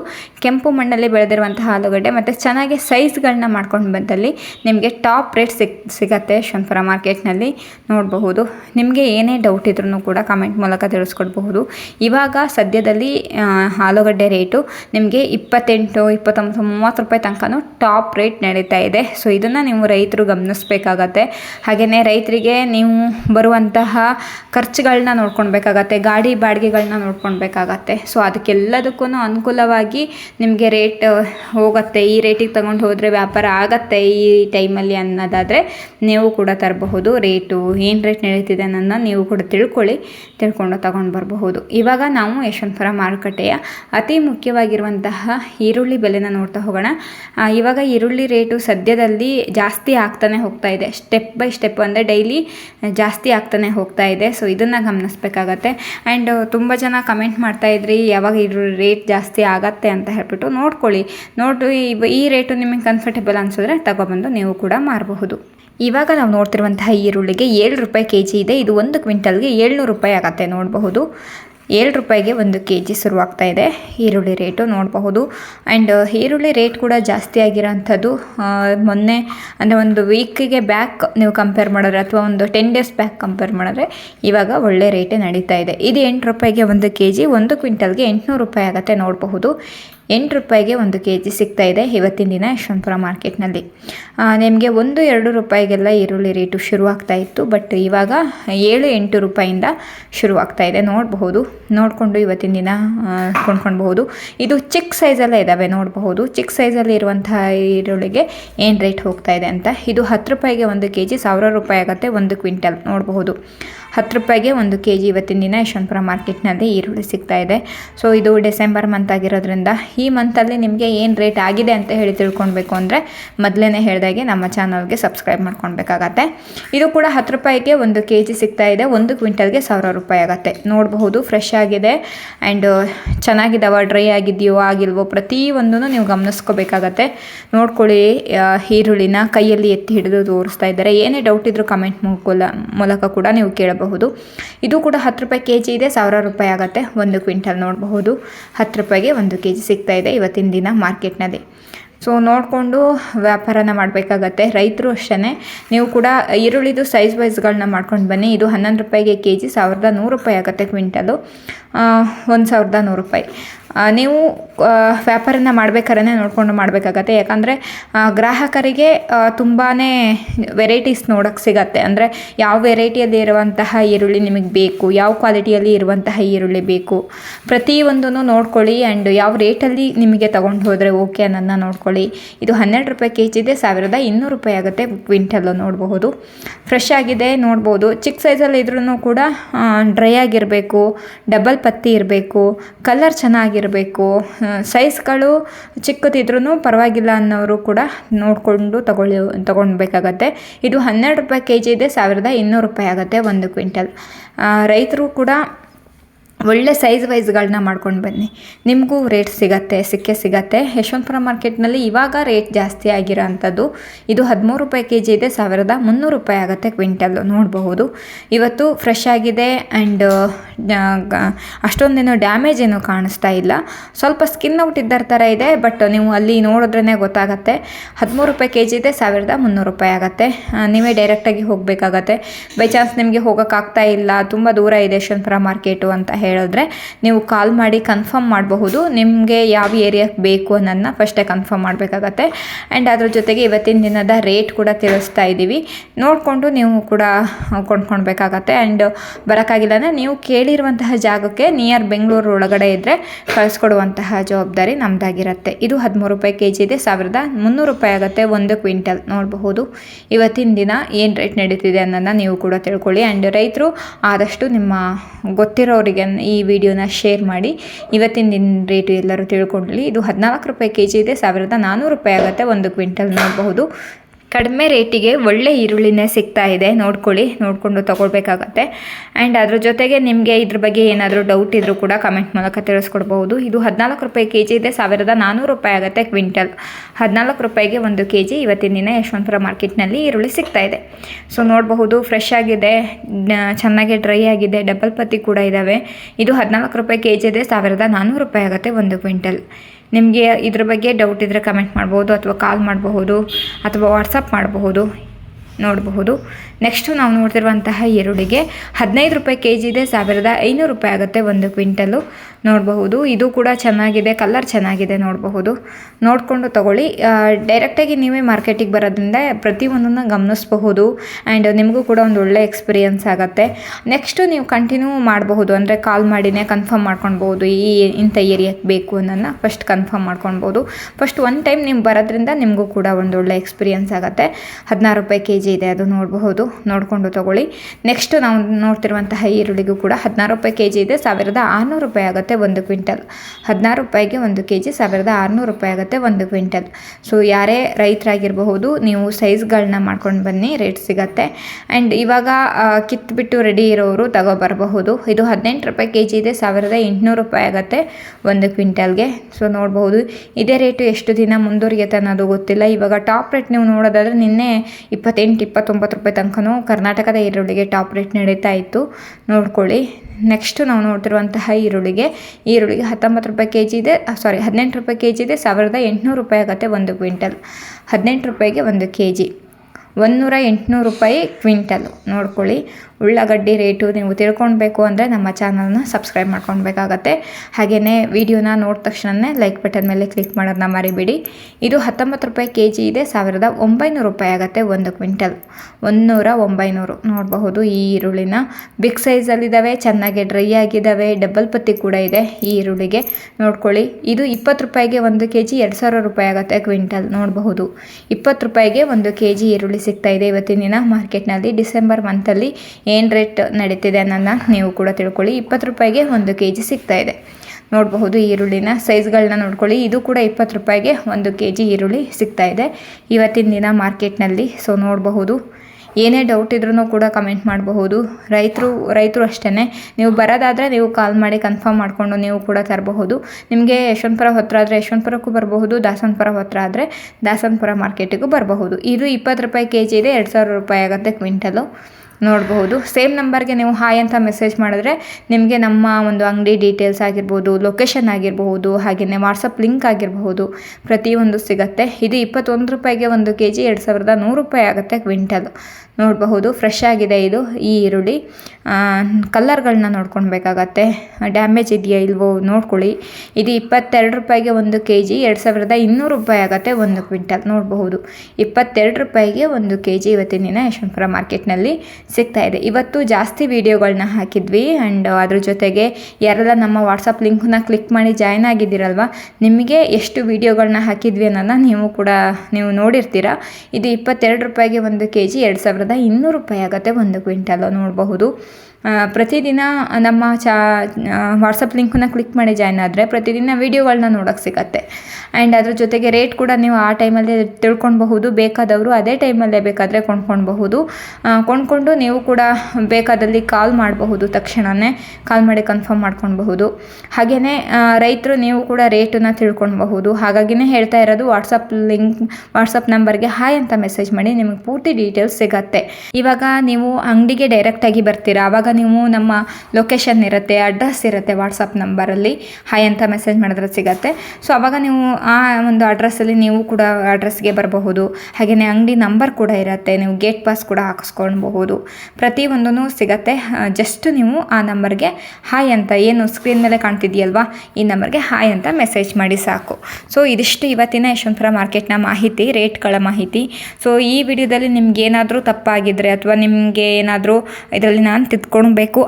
Speaker 1: ಕೆಂಪು ಮಣ್ಣಲ್ಲಿ ಬೆಳೆದಿರುವಂತಹ ಆಲೂಗಡ್ಡೆ ಮತ್ತು ಚೆನ್ನಾಗಿ ಸೈಜ್ಗಳನ್ನ ಮಾಡ್ಕೊಂಡು ಬಂದಲ್ಲಿ ನಿಮಗೆ ಟಾಪ್ ರೇಟ್ ಸಿಕ್, ಸಿಗತ್ತೆ ಶಂಕರ ಮಾರ್ಕೆಟ್ನಲ್ಲಿ. ನೋಡಬಹುದು, ನಿಮಗೆ ಏನೇ ಡೌಟ್ ಇದ್ರೂ ಕೂಡ ಕಮೆಂಟ್ ಮೂಲಕ ತಿಳಿಸ್ಕೊಡ್ಬಹುದು. ಇವಾಗ ಸದ್ಯದಲ್ಲಿ ಆಲೂಗಡ್ಡೆ ರೇಟು ನಿಮಗೆ ಇಪ್ಪತ್ತೆಂಟು, ಇಪ್ಪತ್ತೊಂಬತ್ತು, ಮೂವತ್ತು ರೂಪಾಯಿ ತನಕ ಟಾಪ್ ರೇಟ್ ನಡೀತಾ ಇದೆ. ಸೊ ಇದನ್ನು ನೀವು ರೈತರು ಗಮನಿಸ್ಬೇಕಾಗತ್ತೆ. ಹಾಗೆಯೇ ರೈತರಿಗೆ ನೀವು ಬರುವಂತಹ ಖರ್ಚುಗಳನ್ನ ನೋಡ್ಕೊಳ್ಬೇಕಾಗತ್ತೆ, ಗಾಡಿ ಬಾಡಿಗೆಗಳನ್ನ ನೋಡ್ಕೊಳ್ಬೇಕಾಗತ್ತೆ. ಸೊ ಅದಕ್ಕೆಲ್ಲದಕ್ಕೂ ಅನುಕೂಲವಾಗಿ ನಿಮಗೆ ರೇಟ್ ಹೋಗುತ್ತೆ. ಈ ರೇಟಿಗೆ ತಗೊಂಡು ಹೋದರೆ ವ್ಯಾಪಾರ ಆಗತ್ತೆ ಈ ಟೈಮಲ್ಲಿ ಅನ್ನೋದಾದರೆ ನೀವು ಕೂಡ ತರಬಹುದು. ರೇಟು ಏನು ರೇಟ್ ನಡೀತಿದೆ ಅನ್ನೋದನ್ನ ನೀವು ಕೂಡ ತಿಳ್ಕೊಳ್ಳಿ, ತಿಳ್ಕೊಂಡು ತಗೊಂಡು ಬರಬಹುದು. ಇವಾಗ ನಾವು ಯಶವಂತಪುರ ಮಾರುಕಟ್ಟೆಯ ಅತಿ ಮುಖ್ಯವಾಗಿರುವಂತಹ ಈರುಳ್ಳಿ ಬೆಲೆನ ನೋಡ್ತಾ ಹೋಗೋಣ. ಇವಾಗ ಈರುಳ್ಳಿ ರೇಟು ಸದ್ಯದಲ್ಲಿ ಜಾಸ್ತಿ ಆಗ್ತಾನೆ ಹೋಗ್ತಾ ಇದೆ. ಸ್ಟೆಪ್ ಬೈ ಸ್ಟೆಪ್ ಅಂದರೆ ಡೈಲಿ ಜಾಸ್ತಿ ಆಗ್ತಾನೆ ಹೋಗ್ತಾ ಇದೆ. ಸೊ ಇದನ್ನು ಗಮನಿಸ್ಬೇಕಾಗತ್ತೆ. ಆ್ಯಂಡ್ ತುಂಬ ಜನ ಕಮೆಂಟ್ ಮಾಡ್ತಾ ಇದ್ರಿ, ಯಾವಾಗ ಇದ್ರ ರೇಟ್ ಜಾಸ್ತಿ ಆಗತ್ತೆ ಅಂತ ಹೇಳ್ಬಿಟ್ಟು ನೋಡ್ಕೊಳ್ಳಿ. ನೋಡಿ ಈ ರೇಟು ನಿಮಗೆ ಕಂಫರ್ಟೇಬಲ್ ಅನಿಸಿದ್ರೆ ತಗೊಬಂದು ನೀವು ಕೂಡ ಮಾರಬಹುದು. ಇವಾಗ ನಾವು ನೋಡ್ತಿರುವಂತಹ ಈರುಳ್ಳಿಗೆ ಏಳು ರೂಪಾಯಿ ಕೆ ಜಿ ಇದೆ. ಇದು ಒಂದು ಕ್ವಿಂಟಲ್ಗೆ ಏಳ್ನೂರು ರೂಪಾಯಿ ಆಗತ್ತೆ. ನೋಡಬಹುದು. ಏಳು ರೂಪಾಯಿಗೆ ಒಂದು ಕೆ ಜಿ ಶುರುವಾಗ್ತಾ ಇದೆ. ಈರುಳ್ಳಿ ರೇಟು ನೋಡಬಹುದು. ಆ್ಯಂಡ್ ಈರುಳ್ಳಿ ರೇಟ್ ಕೂಡ ಜಾಸ್ತಿ ಆಗಿರೋಂಥದ್ದು ಮೊನ್ನೆ, ಅಂದರೆ ಒಂದು ವೀಕಿಗೆ ಬ್ಯಾಕ್ ನೀವು ಕಂಪೇರ್ ಮಾಡಿದ್ರೆ ಅಥವಾ ಒಂದು ಟೆನ್ ಡೇಸ್ ಬ್ಯಾಕ್ ಕಂಪೇರ್ ಮಾಡಿದ್ರೆ ಇವಾಗ ಒಳ್ಳೆ ರೇಟೇ ನಡೀತಾ ಇದೆ. ಇದು ಎಂಟು ರೂಪಾಯಿಗೆ ಒಂದು ಕೆ ಜಿ ಒಂದು ಕ್ವಿಂಟಲ್ಗೆ ಎಂಟುನೂರು ರೂಪಾಯಿ ಆಗುತ್ತೆ ನೋಡಬಹುದು. ಎಂಟು ರೂಪಾಯಿಗೆ ಒಂದು ಕೆ ಜಿ ಸಿಗ್ತಾ ಇದೆ ಇವತ್ತಿನ ದಿನ ಯಶವಂತಪುರ ಮಾರ್ಕೆಟ್ನಲ್ಲಿ. ನಿಮಗೆ ಒಂದು, ಎರಡು ರೂಪಾಯಿಗೆಲ್ಲ ಈರುಳ್ಳಿ ರೇಟು ಶುರುವಾಗ್ತಾ ಇತ್ತು, ಬಟ್ ಇವಾಗ ಏಳು, ಎಂಟು ರೂಪಾಯಿಂದ ಶುರುವಾಗ್ತಾ ಇದೆ. ನೋಡಬಹುದು, ನೋಡಿಕೊಂಡು ಇವತ್ತಿನ ದಿನ ಕೊಂಡ್ಕೊಳ್ಬಹುದು. ಇದು ಚಿಕ್ಕ ಸೈಜಲ್ಲೇ ಇದ್ದಾವೆ ನೋಡಬಹುದು. ಚಿಕ್ಕ ಸೈಜಲ್ಲಿ ಇರುವಂತಹ ಈರುಳ್ಳಿಗೆ ಏನು ರೇಟ್ ಹೋಗ್ತಾ ಇದೆ ಅಂತ. ಇದು ಹತ್ತು ರೂಪಾಯಿಗೆ ಒಂದು ಕೆ ಜಿ, ಸಾವಿರ ರೂಪಾಯಿ ಆಗುತ್ತೆ ಒಂದು ಕ್ವಿಂಟಲ್. ನೋಡಬಹುದು. ಹತ್ತು ರೂಪಾಯಿಗೆ ಒಂದು ಕೆ ಜಿ ಇವತ್ತಿನ ದಿನ ಯಶವಂತಪುರ ಮಾರ್ಕೆಟ್ನಲ್ಲಿ ಈರುಳ್ಳಿ ಸಿಗ್ತಾ ಇದೆ. ಸೊ, ಇದು ಡಿಸೆಂಬರ್ ಮಂತ್ ಆಗಿರೋದ್ರಿಂದ ಈ ಮಂತಲ್ಲಿ ನಿಮಗೆ ಏನು ರೇಟ್ ಆಗಿದೆ ಅಂತ ಹೇಳಿ ತಿಳ್ಕೊಳ್ಬೇಕು ಅಂದರೆ ಮೊದಲೇ ಹೇಳಿದಾಗೆ ನಮ್ಮ ಚಾನಲ್ಗೆ ಸಬ್ಸ್ಕ್ರೈಬ್ ಮಾಡ್ಕೊಳ್ಬೇಕಾಗತ್ತೆ ಇದು ಕೂಡ ಹತ್ತು ರೂಪಾಯಿಗೆ ಒಂದು ಕೆ ಜಿ ಸಿಗ್ತಾ ಇದೆ, ಒಂದು ಕ್ವಿಂಟಲ್ಗೆ ಸಾವಿರ ರೂಪಾಯಿ ಆಗುತ್ತೆ. ನೋಡಬಹುದು ಫ್ರೆಶ್ ಆಗಿದೆ ಆ್ಯಂಡ್ ಚೆನ್ನಾಗಿದ್ದಾವ ಡ್ರೈ ಆಗಿದೆಯೋ, ಆಗಿಲ್ವೋ ಪ್ರತಿಯೊಂದೂ ನೀವು ಗಮನಿಸ್ಕೋಬೇಕಾಗತ್ತೆ. ನೋಡ್ಕೊಳ್ಳಿ ಈರುಳ್ಳಿನ ಕೈಯಲ್ಲಿ ಎತ್ತಿ ಹಿಡಿದು ತೋರಿಸ್ತಾ ಇದ್ದಾರೆ. ಏನೇ ಡೌಟ್ ಇದ್ದರೂ ಕಮೆಂಟ್ ಮೂಲಕ ಮೂಲಕ ಕೂಡ ನೀವು ಕೇಳಬಹುದು. ಇದು ಕೂಡ ಹತ್ತು ರೂಪಾಯಿ ಕೆ ಜಿ ಇದೆ, ಸಾವಿರ ರೂಪಾಯಿ ಆಗುತ್ತೆ, ಒಂದು ಕ್ವಿಂಟಲ್ ನೋಡಬಹುದು. ಹತ್ತು ರೂಪಾಯಿಗೆ ಒಂದು ಕೆ ಜಿ ಸಿಗ್ತಾ ಇದೆ ಇವತ್ತಿನ ದಿನ ಮಾರ್ಕೆಟ್ನಲ್ಲಿ ಸೊ ನೋಡಿಕೊಂಡು ವ್ಯಾಪಾರನ ಮಾಡಬೇಕಾಗತ್ತೆ. ರೈತರು ಅಷ್ಟೇ ನೀವು ಕೂಡ ಈರುಳ್ಳಿದು ಸೈಜ್ ವೈಸ್ಗಳನ್ನ ಮಾಡ್ಕೊಂಡು ಬನ್ನಿ. ಇದು ಹನ್ನೊಂದು ರೂಪಾಯಿಗೆ ಕೆ ಜಿ ಸಾವಿರದ ನೂರು ರೂಪಾಯಿ ಆಗುತ್ತೆ ಕ್ವಿಂಟಲು. ಒಂದು ಸಾವಿರದ ನೂರು ರೂಪಾಯಿ. ನೀವು ವ್ಯಾಪಾರನ ಮಾಡ್ಬೇಕಾದ್ರೆ ನೋಡಿಕೊಂಡು ಮಾಡಬೇಕಾಗತ್ತೆ. ಯಾಕಂದರೆ ಗ್ರಾಹಕರಿಗೆ ತುಂಬಾ ವೆರೈಟೀಸ್ ನೋಡೋಕ್ಕೆ ಸಿಗತ್ತೆ. ಅಂದರೆ ಯಾವ ವೆರೈಟಿಯಲ್ಲಿ ಇರುವಂತಹ ಈರುಳ್ಳಿ ನಿಮಗೆ ಬೇಕು, ಯಾವ ಕ್ವಾಲಿಟಿಯಲ್ಲಿ ಇರುವಂತಹ ಈರುಳ್ಳಿ ಬೇಕು, ಪ್ರತಿಯೊಂದನ್ನು ನೋಡ್ಕೊಳ್ಳಿ. ಆ್ಯಂಡ್ ಯಾವ ರೇಟಲ್ಲಿ ನಿಮಗೆ ತೊಗೊಂಡು ಹೋದರೆ ಓಕೆ ಅನ್ನೋದನ್ನ ನೋಡ್ಕೊಳ್ಳಿ. ಇದು ಹನ್ನೆರಡು ರೂಪಾಯಿ ಕೆ ಜಿ ಇದೆ, ಸಾವಿರದ ಇನ್ನೂರು ರೂಪಾಯಿ ಆಗುತ್ತೆ ಕ್ವಿಂಟಲ್ಲು ನೋಡಬಹುದು. ಫ್ರೆಶ್ ಆಗಿದೆ ನೋಡ್ಬೋದು ಚಿಕ್ಕ ಸೈಜಲ್ಲಿ ಇದ್ರೂ ಕೂಡ ಡ್ರೈ ಆಗಿರಬೇಕು ಡಬಲ್ ಪತ್ತಿ ಇರಬೇಕು ಕಲರ್ ಚೆನ್ನಾಗಿರಬೇಕು. ಸೈಜ್ಗಳು ಚಿಕ್ಕದಿದ್ರೂ ಪರವಾಗಿಲ್ಲ ಅನ್ನೋರು ಕೂಡ ನೋಡಿಕೊಂಡು ತಗೊಳ್ಳಿ, ತೊಗೊಳ್ಬೇಕಾಗತ್ತೆ. ಇದು ಹನ್ನೆರಡು ರೂಪಾಯಿ ಕೆ ಜಿ ಇದೆ, ಸಾವಿರದ ಇನ್ನೂರು ರೂಪಾಯಿ ಆಗುತ್ತೆ ಒಂದು ಕ್ವಿಂಟಲ್. ರೈತರು ಕೂಡ ಒಳ್ಳೆ ಸೈಜ್ ವೈಸ್ಗಳನ್ನ ಮಾಡ್ಕೊಂಡು ಬನ್ನಿ. ನಿಮಗೂ ರೇಟ್ ಸಿಗತ್ತೆ, ಸಿಕ್ಕೇ ಸಿಗತ್ತೆ. ಯಶವಂತಪುರ ಮಾರ್ಕೆಟ್ನಲ್ಲಿ ಇವಾಗ ರೇಟ್ ಜಾಸ್ತಿ ಆಗಿರೋ ಅಂಥದ್ದು ಇದು ಹದಿಮೂರು ರೂಪಾಯಿ ಕೆ ಜಿ ಇದೆ, ಸಾವಿರದ ಮುನ್ನೂರು ರೂಪಾಯಿ ಆಗುತ್ತೆ ಕ್ವಿಂಟಲ್ಲು ನೋಡಬಹುದು. ಇವತ್ತು ಫ್ರೆಶ್ ಆಗಿದೆ ಆ್ಯಂಡ್ ಅಷ್ಟೊಂದೇನು ಡ್ಯಾಮೇಜ್ ಏನು ಕಾಣಿಸ್ತಾ ಇಲ್ಲ. ಸ್ವಲ್ಪ ಸ್ಕಿನ್ ಔಟ್ ಇದ್ದರ ಥರ ಇದೆ ಬಟ್ ನೀವು ಅಲ್ಲಿ ನೋಡಿದ್ರೇ ಗೊತ್ತಾಗತ್ತೆ. ಹದಿಮೂರು ರೂಪಾಯಿ ಕೆ ಜಿ ಇದೆ, ಸಾವಿರದ ಮುನ್ನೂರು ರೂಪಾಯಿ ಆಗುತ್ತೆ. ನೀವೇ ಡೈರೆಕ್ಟಾಗಿ ಹೋಗಬೇಕಾಗತ್ತೆ. ಬೈ ಚಾನ್ಸ್ ನಿಮಗೆ ಹೋಗೋಕ್ಕಾಗ್ತಾ ಇಲ್ಲ, ತುಂಬ ದೂರ ಇದೆ ಯಶವಂತಪುರ ಮಾರ್ಕೆಟು ಅಂತ ಹೇಳಿದ್ರೆ ಹೇಳಿದ್ರೆ ನೀವು ಕಾಲ್ ಮಾಡಿ ಕನ್ಫರ್ಮ್ ಮಾಡಬಹುದು. ನಿಮಗೆ ಯಾವ ಏರಿಯಾಕ್ಕೆ ಬೇಕು ಅನ್ನೋದನ್ನ ಫಸ್ಟೇ ಕನ್ಫರ್ಮ್ ಮಾಡಬೇಕಾಗತ್ತೆ. ಆ್ಯಂಡ್ ಅದ್ರ ಜೊತೆಗೆ ಇವತ್ತಿನ ದಿನದ ರೇಟ್ ಕೂಡ ತಿಳಿಸ್ತಾ ಇದ್ದೀವಿ. ನೋಡಿಕೊಂಡು ನೀವು ಕೂಡ ಕೊಂಡ್ಕೊಳ್ಬೇಕಾಗತ್ತೆ. ಆ್ಯಂಡ್ ಬರೋಕ್ಕಾಗಿಲ್ಲ ಅಂದರೆ ನೀವು ಕೇಳಿರುವಂತಹ ಜಾಗಕ್ಕೆ ನಿಯರ್ ಬೆಂಗಳೂರು ಒಳಗಡೆ ಇದ್ದರೆ ಕಳಿಸ್ಕೊಡುವಂತಹ ಜವಾಬ್ದಾರಿ ನಮ್ಮದಾಗಿರುತ್ತೆ ಇದು ಹದಿಮೂರು ರೂಪಾಯಿ ಕೆ ಜಿ ಇದೆ. ಸಾವಿರದ ಮುನ್ನೂರು ರೂಪಾಯಿ ಆಗುತ್ತೆ ಒಂದು ಕ್ವಿಂಟಲ್. ನೋಡಬಹುದು. ಇವತ್ತಿನ ದಿನ ಏನು ರೇಟ್ ನಡೀತಿದೆ ಅನ್ನೋದನ್ನ ನೀವು ಕೂಡ ತಿಳ್ಕೊಳ್ಳಿ. ಆ್ಯಂಡ್ ರೈತರು ಆದಷ್ಟು ನಿಮ್ಮ ಗೊತ್ತಿರೋರಿಗೆ ಈ ವಿಡಿಯೋನ ಶೇರ್ ಮಾಡಿ. ಇವತ್ತಿನ ದಿನ ರೇಟು ಎಲ್ಲರೂ ತಿಳ್ಕೊಳ್ಳಿ ಇದು ಹದಿನಾಲ್ಕು ರೂಪಾಯಿ ಕೆ ಜಿ ಇದೆ. ಸಾವಿರದ ನಾನ್ನೂರು ರೂಪಾಯಿ ಆಗುತ್ತೆ. ಒಂದು ಕ್ವಿಂಟಲ್ ನೋಡಬಹುದು. ಕಡಿಮೆ ರೇಟಿಗೆ ಒಳ್ಳೆ ಈರುಳ್ಳಿನೇ ಸಿಗ್ತಾ ಇದೆ. ನೋಡ್ಕೊಳ್ಳಿ, ನೋಡಿಕೊಂಡು ತೊಗೊಳ್ಬೇಕಾಗತ್ತೆ. ಆ್ಯಂಡ್ ಅದ್ರ ಜೊತೆಗೆ ನಿಮಗೆ ಇದ್ರ ಬಗ್ಗೆ ಏನಾದರೂ ಡೌಟ್ ಇದ್ದರೂ ಕೂಡ ಕಮೆಂಟ್ ಮೂಲಕ ತಿಳಿಸ್ಕೊಡ್ಬೋದು ಇದು ಹದಿನಾಲ್ಕು ರೂಪಾಯಿ ಕೆ ಜಿ ಇದೆ. ಸಾವಿರದ ನಾನ್ನೂರು ರೂಪಾಯಿ ಆಗುತ್ತೆ ಕ್ವಿಂಟಲ್. ಹದಿನಾಲ್ಕು ರೂಪಾಯಿಗೆ ಒಂದು ಕೆ ಜಿ ಇವತ್ತಿನ ದಿನ ಯಶವಂತಪುರ ಮಾರ್ಕೆಟ್ನಲ್ಲಿ ಈರುಳ್ಳಿ ಸಿಗ್ತಾ ಇದೆ. ಸೊ ನೋಡಬಹುದು ಫ್ರೆಶ್ ಆಗಿದೆ ಚೆನ್ನಾಗಿ ಡ್ರೈ ಆಗಿದೆ ಡಬಲ್ ಪತ್ತಿ ಕೂಡ ಇದ್ದಾವೆ ಇದು ಹದಿನಾಲ್ಕು ರೂಪಾಯಿ ಕೆ ಜಿ ಇದೆ. ಸಾವಿರದ ನಾನ್ನೂರು ರೂಪಾಯಿ ಆಗುತ್ತೆ ಒಂದು ಕ್ವಿಂಟಲ್. ನಿಮಗೆ ಇದ್ರ ಬಗ್ಗೆ ಡೌಟ್ ಇದ್ದರೆ ಕಮೆಂಟ್ ಮಾಡ್ಬೋದು ಅಥವಾ ಕಾಲ್ ಮಾಡಬಹುದು ಅಥವಾ ವಾಟ್ಸಪ್ ಮಾಡಬಹುದು ನೋಡಬಹುದು. ನೆಕ್ಸ್ಟು ನಾವು ನೋಡ್ತಿರುವಂತಹ ಈರುಳ್ಳಿಗೆ ಹದಿನೈದು ರೂಪಾಯಿ ಕೆ ಜಿ ಇದೆ, ಸಾವಿರದ ಐನೂರು ರೂಪಾಯಿ ಆಗುತ್ತೆ ಒಂದು ಕ್ವಿಂಟಲು. ನೋಡಬಹುದು, ಇದು ಕೂಡ ಚೆನ್ನಾಗಿದೆ ಕಲರ್ ಚೆನ್ನಾಗಿದೆ ನೋಡಬಹುದು. ನೋಡಿಕೊಂಡು ತಗೊಳ್ಳಿ. ಡೈರೆಕ್ಟಾಗಿ ನೀವೇ ಮಾರ್ಕೆಟಿಗೆ ಬರೋದ್ರಿಂದ ಪ್ರತಿಯೊಂದನ್ನು ಗಮನಿಸಬಹುದು ಆ್ಯಂಡ್ ನಿಮಗೂ ಕೂಡ ಒಂದು ಒಳ್ಳೆ ಎಕ್ಸ್ಪೀರಿಯನ್ಸ್ ಆಗುತ್ತೆ. ನೆಕ್ಸ್ಟು ನೀವು ಕಂಟಿನ್ಯೂ ಮಾಡಬಹುದು, ಅಂದರೆ ಕಾಲ್ ಮಾಡಿನೇ ಕನ್ಫರ್ಮ್ ಮಾಡ್ಕೊಳ್ಬೋದು ಈ, ಇಂಥ ಏರಿಯಾಕ್ಕೆ ಬೇಕು ಅನ್ನೋದನ್ನ ಫಸ್ಟ್ ಕನ್ಫರ್ಮ್ ಮಾಡ್ಕೊಳ್ಬೋದು ಫಸ್ಟ್ ಒನ್ ಟೈಮ್ ನೀವು ಬರೋದ್ರಿಂದ ನಿಮಗೂ ಕೂಡ ಒಂದು ಒಳ್ಳೆ ಎಕ್ಸ್ಪೀರಿಯನ್ಸ್ ಆಗುತ್ತೆ. ಹದಿನಾರು ರೂಪಾಯಿ ಕೆ ಜಿ ಇದೆ, ಅದು ನೋಡಬಹುದು. ನೋಡಿಕೊಂಡು ತಗೊಳ್ಳಿ. ನೆಕ್ಸ್ಟ್ ನಾವು ನೋಡ್ತಿರುವಂತಹ ಈರುಳ್ಳಿಗೂ ಕೂಡ ಹದಿನಾರು ರೂಪಾಯಿ ಕೆ ಜಿ ಇದೆ, ಸಾವಿರದ ಆರುನೂರು ರೂಪಾಯಿ ಆಗುತ್ತೆ ಒಂದು ಕ್ವಿಂಟಲ್. ಹದಿನಾರು ರೂಪಾಯಿಗೆ ಒಂದು ಕೆ ಜಿ ಸಾವಿರದ ಆರುನೂರು ರೂಪಾಯಿ ಆಗುತ್ತೆ ಒಂದು ಕ್ವಿಂಟಲ್. ಸೊ ಯಾರೇ ರೈತರಾಗಿರಬಹುದು, ನೀವು ಸೈಜ್ಗಳನ್ನ ಮಾಡ್ಕೊಂಡು ಬನ್ನಿ ರೇಟ್ ಸಿಗತ್ತೆ. ಆ್ಯಂಡ್ ಇವಾಗ ಕಿತ್ಬಿಟ್ಟು ರೆಡಿ ಇರೋರು ತಗೊಬರಬಹುದು. ಇದು ಹದಿನೆಂಟು ರೂಪಾಯಿ ಕೆ ಜಿ ಇದೆ, ಸಾವಿರದ ಎಂಟುನೂರು ರೂಪಾಯಿ ಆಗುತ್ತೆ ಒಂದು ಕ್ವಿಂಟಲ್ಗೆ. ಸೊ ನೋಡಬಹುದು. ಇದೇ ರೇಟು ಎಷ್ಟು ದಿನ ಮುಂದುವರಿಯುತ್ತೆ ಅನ್ನೋದು ಗೊತ್ತಿಲ್ಲ. ಇವಾಗ ಟಾಪ್ ರೇಟ್ ನೀವು ನೋಡೋದಾದರೆ ನಿನ್ನೆ ಇಪ್ಪತ್ತೆಂಟು, ಇಪ್ಪತ್ತೊಂಬತ್ತು ರೂಪಾಯಿ ತನಕನೂ ಕರ್ನಾಟಕದ ಈರುಳ್ಳಿಗೆ ಟಾಪ್ ರೇಟ್ ನಡೀತಾ ಇತ್ತು. ನೋಡ್ಕೊಳ್ಳಿ. ನೆಕ್ಸ್ಟು ನಾವು ನೋಡ್ತಿರುವಂತಹ ಈರುಳ್ಳಿಗೆ. ಈರುಳ್ಳಿಗೆ ಹತ್ತೊಂಬತ್ತು ರೂಪಾಯಿ ಕೆ ಜಿ ಇದೆ ಸಾರಿ ಹದಿನೆಂಟು ರೂಪಾಯಿ ಕೆ ಜಿ ಇದೆ. ಸಾವಿರದ ಎಂಟುನೂರು ರೂಪಾಯಿ ಆಗುತ್ತೆ ಒಂದು ಕ್ವಿಂಟಲ್. ಹದಿನೆಂಟು ರೂಪಾಯಿಗೆ ಒಂದು ಕೆ ಜಿ ಒಂದೂರ ಎಂಟುನೂರು ರೂಪಾಯಿ ಕ್ವಿಂಟಲ್. ನೋಡ್ಕೊಳ್ಳಿ. ಉಳ್ಳಾಗಡ್ಡಿ ರೇಟು ನೀವು ತಿಳ್ಕೊಳ್ಬೇಕು ಅಂದರೆ ನಮ್ಮ ಚಾನಲ್ನ ಸಬ್ಸ್ಕ್ರೈಬ್ ಮಾಡ್ಕೊಳ್ಬೇಕಾಗತ್ತೆ. ಹಾಗೆಯೇ ವಿಡಿಯೋನ ನೋಡಿದ ತಕ್ಷಣವೇ ಲೈಕ್ ಬಟನ್ ಮೇಲೆ ಕ್ಲಿಕ್ ಮಾಡೋದನ್ನ ಮರಿಬೇಡಿ. ಇದು ಹತ್ತೊಂಬತ್ತು ರೂಪಾಯಿ ಕೆ ಜಿ ಇದೆ, ಸಾವಿರದ ಒಂಬೈನೂರು ರೂಪಾಯಿ ಆಗುತ್ತೆ ಒಂದು ಕ್ವಿಂಟಲ್. ಒಂದೂರ ಒಂಬೈನೂರು. ನೋಡಬಹುದು ಈ ಈರುಳ್ಳಿನ. ಬಿಗ್ ಸೈಜಲ್ಲಿದ್ದಾವೆ, ಚೆನ್ನಾಗಿ ಡ್ರೈ ಆಗಿದ್ದಾವೆ, ಡಬಲ್ ಪತ್ತಿ ಕೂಡ ಇದೆ ಈ ಈರುಳ್ಳಿಗೆ. ನೋಡ್ಕೊಳ್ಳಿ, ಇದು ಇಪ್ಪತ್ತು ರೂಪಾಯಿಗೆ ಒಂದು ಕೆ ಜಿ ಎರಡು ಸಾವಿರ ರೂಪಾಯಿ ಆಗುತ್ತೆ ಕ್ವಿಂಟಲ್. ನೋಡಬಹುದು, ಇಪ್ಪತ್ತು ರೂಪಾಯಿಗೆ ಒಂದು ಕೆ ಜಿ ಈರುಳ್ಳಿ ಸಿಗ್ತಾ ಇದೆ ಇವತ್ತಿನ ದಿನ. ಮಾರ್ಕೆಟ್ನಲ್ಲಿ ಡಿಸೆಂಬರ್ ಮಂತಲ್ಲಿ ಏನು ರೇಟ್ ನಡೀತಿದೆ ಅನ್ನೋದನ್ನ ನೀವು ಕೂಡ ತಿಳ್ಕೊಳ್ಳಿ. ಇಪ್ಪತ್ತು ರೂಪಾಯಿಗೆ ಒಂದು ಕೆ ಜಿ ಇದೆ. ನೋಡಬಹುದು ಈರುಳ್ಳಿನ ಸೈಜ್ಗಳನ್ನ ನೋಡ್ಕೊಳ್ಳಿ. ಇದು ಕೂಡ ಇಪ್ಪತ್ತು ರೂಪಾಯಿಗೆ ಒಂದು ಕೆ ಜಿ ಈರುಳ್ಳಿ ಸಿಗ್ತಾ ಇದೆ ಇವತ್ತಿನ ದಿನ ಮಾರ್ಕೆಟ್ನಲ್ಲಿ. ಸೊ ನೋಡಬಹುದು. ಏನೇ ಡೌಟ್ ಇದ್ರೂ ಕೂಡ ಕಮೆಂಟ್ ಮಾಡಬಹುದು. ರೈತರು ರೈತರು ಅಷ್ಟೇ ನೀವು ಬರೋದಾದರೆ ನೀವು ಕಾಲ್ ಮಾಡಿ ಕನ್ಫರ್ಮ್ ಮಾಡಿಕೊಂಡು ನೀವು ಕೂಡ ತರಬಹುದು. ನಿಮಗೆ ಯಶವಂತಪುರ ಹತ್ರ ಆದರೆ ಯಶವಂತಪುರಕ್ಕೂ ಬರಬಹುದು, ದಾಸನಪುರ ಹತ್ರ ಆದರೆ ದಾಸನಪುರ ಮಾರ್ಕೆಟಿಗೂ ಬರಬಹುದು. ಇದು ಇಪ್ಪತ್ತು ರೂಪಾಯಿ ಕೆ ಜಿ ಇದೆ, ಎರಡು ಸಾವಿರ ರೂಪಾಯಿ ಆಗುತ್ತೆ ಕ್ವಿಂಟಲು. ನೋಡಬಹುದು. ಸೇಮ್ ನಂಬರ್ಗೆ ನೀವು ಹಾಯ್ ಅಂತ ಮೆಸೇಜ್ ಮಾಡಿದ್ರೆ ನಿಮಗೆ ನಮ್ಮ ಒಂದು ಅಂಗಡಿ ಡೀಟೇಲ್ಸ್ ಆಗಿರ್ಬೋದು ಲೊಕೇಶನ್ ಆಗಿರಬಹುದು ಹಾಗೆಯೇ ವಾಟ್ಸಪ್ ಲಿಂಕ್ ಆಗಿರಬಹುದು ಪ್ರತಿಯೊಂದು ಸಿಗುತ್ತೆ. ಇದು ಇಪ್ಪತ್ತೊಂದು ರೂಪಾಯಿಗೆ ಒಂದು ಕೆ ಜಿ ಎರಡು ಸಾವಿರದ ನೂರು ರೂಪಾಯಿ ಆಗುತ್ತೆ ಕ್ವಿಂಟಲ್. ನೋಡಬಹುದು. ಫ್ರೆಶ್ ಆಗಿದೆ ಇದು, ಈ ಈರುಳ್ಳಿ. ಕಲ್ಲರ್ಗಳನ್ನ ನೋಡ್ಕೊಳ್ಬೇಕಾಗತ್ತೆ ಡ್ಯಾಮೇಜ್ ಇದೆಯಾ ಇಲ್ವೋ ನೋಡ್ಕೊಳ್ಳಿ. ಇದು ಇಪ್ಪತ್ತೆರಡು ರೂಪಾಯಿಗೆ ಒಂದು ಕೆ ಜಿ ಎರಡು ಸಾವಿರದ ಇನ್ನೂರು ರೂಪಾಯಿ ಆಗುತ್ತೆ ಒಂದು ಕ್ವಿಂಟಲ್. ನೋಡಬಹುದು. ಇಪ್ಪತ್ತೆರಡು ರೂಪಾಯಿಗೆ ಒಂದು ಕೆ ಜಿ ಇವತ್ತಿನ ದಿನ ಯಶವಂತಪುರ ಮಾರ್ಕೆಟ್ನಲ್ಲಿ ಸಿಗ್ತಾ ಇದೆ. ಇವತ್ತು ಜಾಸ್ತಿ ವೀಡಿಯೋಗಳನ್ನ ಹಾಕಿದ್ವಿ ಆ್ಯಂಡ್ ಅದ್ರ ಜೊತೆಗೆ ಯಾರೆಲ್ಲ ನಮ್ಮ ವಾಟ್ಸಪ್ ಲಿಂಕನ್ನ ಕ್ಲಿಕ್ ಮಾಡಿ ಜಾಯ್ನ್ ಆಗಿದ್ದೀರಲ್ವ, ನಿಮಗೆ ಎಷ್ಟು ವೀಡಿಯೋಗಳನ್ನ ಹಾಕಿದ್ವಿ ಅನ್ನೋದನ್ನ ನೀವು ಕೂಡ ನೀವು ನೋಡಿರ್ತೀರ. ಇದು ಇಪ್ಪತ್ತೆರಡು ರೂಪಾಯಿಗೆ ಒಂದು ಕೆ ಜಿ ಎರಡು ಸಾವಿರದ ಇನ್ನೂರು ರೂಪಾಯಿ ಆಗುತ್ತೆ ಒಂದು ಕ್ವಿಂಟಲ್ ನೋಡಬಹುದು. ಪ್ರತಿದಿನ ನಮ್ಮ ಚಾ ವಾಟ್ಸಪ್ ಲಿಂಕನ್ನು ಕ್ಲಿಕ್ ಮಾಡಿ ಜಾಯ್ನ್ ಆದರೆ ಪ್ರತಿದಿನ ವೀಡಿಯೋಗಳನ್ನ ನೋಡೋಕ್ಕೆ ಸಿಗತ್ತೆ. ಆ್ಯಂಡ್ ಅದ್ರ ಜೊತೆಗೆ ರೇಟ್ ಕೂಡ ನೀವು ಆ ಟೈಮಲ್ಲೇ ತಿಳ್ಕೊಳ್ಬಹುದು. ಬೇಕಾದವರು ಅದೇ ಟೈಮಲ್ಲೇ ಬೇಕಾದರೆ ಕೊಂಡ್ಕೊಳ್ಬಹುದು. ಕೊಂಡ್ಕೊಂಡು ನೀವು ಕೂಡ ಬೇಕಾದಲ್ಲಿ ಕಾಲ್ ಮಾಡಬಹುದು ತಕ್ಷಣವೇ ಕಾಲ್ ಮಾಡಿ ಕನ್ಫರ್ಮ್ ಮಾಡ್ಕೊಳ್ಬಹುದು. ಹಾಗೆಯೇ ರೈತರು ನೀವು ಕೂಡ ರೇಟನ್ನು ತಿಳ್ಕೊಳ್ಬಹುದು. ಹಾಗಾಗಿನೇ ಹೇಳ್ತಾ ಇರೋದು ವಾಟ್ಸಪ್ ಲಿಂಕ್ ವಾಟ್ಸಪ್ ನಂಬರ್ಗೆ ಹಾಯ್ ಅಂತ ಮೆಸೇಜ್ ಮಾಡಿ ನಿಮಗೆ ಪೂರ್ತಿ ಡೀಟೇಲ್ಸ್ ಸಿಗತ್ತೆ. ಇವಾಗ ನೀವು ಅಂಗಡಿಗೆ ಡೈರೆಕ್ಟಾಗಿ ಬರ್ತೀರಾ? ಆವಾಗ ನೀವು ನಮ್ಮ ಲೊಕೇಶನ್ ಇರುತ್ತೆ ಅಡ್ರೆಸ್ ಇರುತ್ತೆ ವಾಟ್ಸಪ್ ನಂಬರಲ್ಲಿ ಹಾಯ್ ಅಂತ ಮೆಸೇಜ್ ಮಾಡಿದ್ರೆ ಸಿಗತ್ತೆ. ಸೊ ಅವಾಗ ನೀವು ಆ ಒಂದು ಅಡ್ರೆಸ್ಸಲ್ಲಿ ನೀವು ಕೂಡ ಅಡ್ರೆಸ್ಗೆ ಬರಬಹುದು. ಹಾಗೆಯೇ ಅಂಗಡಿ ನಂಬರ್ ಕೂಡ ಇರುತ್ತೆ, ನೀವು ಗೇಟ್ ಪಾಸ್ ಕೂಡ ಹಾಕಿಸ್ಕೊಳ್ಬಹುದು. ಪ್ರತಿಯೊಂದೂ ಸಿಗತ್ತೆ. ಜಸ್ಟ್ ನೀವು ಆ ನಂಬರ್ಗೆ ಹಾಯ್ ಅಂತ, ಏನು ಸ್ಕ್ರೀನ್ ಮೇಲೆ ಕಾಣ್ತಿದೆಯಲ್ವಾ, ಈ ನಂಬರ್ಗೆ ಹಾಯ್ ಅಂತ ಮೆಸೇಜ್ ಮಾಡಿ ಸಾಕು. ಸೊ ಇದಿಷ್ಟು ಇವತ್ತಿನ ಯಶವಂತಪುರ ಮಾರ್ಕೆಟ್ನ ಮಾಹಿತಿ ರೇಟ್ಗಳ ಮಾಹಿತಿ. ಸೊ ಈ ವಿಡಿಯೋದಲ್ಲಿ ನಿಮ್ಗೆ ಏನಾದರೂ ತಪ್ಪಾಗಿದ್ದರೆ ಅಥವಾ ನಿಮಗೆ ಏನಾದರೂ ಇದರಲ್ಲಿ ನಾನು ತಿದ್ಕೊಳ್ಬೇಕು